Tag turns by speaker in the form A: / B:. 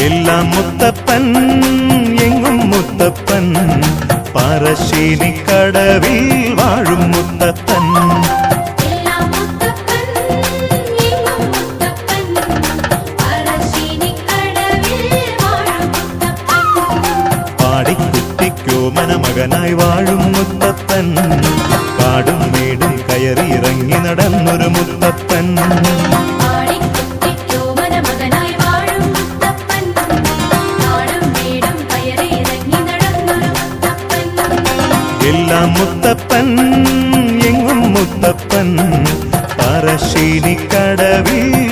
A: എല്ലാം മുത്തപ്പൻ എങ്ങും മുത്തപ്പൻ. പറശ്ശേനി കടവിൽ വാഴും മുത്തപ്പൻ. പാടിക്കുട്ടിക്കോ മനമകനായി വാഴും മുത്തപ്പൻ. കാടും മേടും
B: കയറി ഇറങ്ങി നടന്നൊരു മുത്തപ്പൻ.
A: എല്ലാം മുത്തപ്പൻ എങ്ങും മുത്തപ്പൻ പറശ്ശേനി കടവിൽ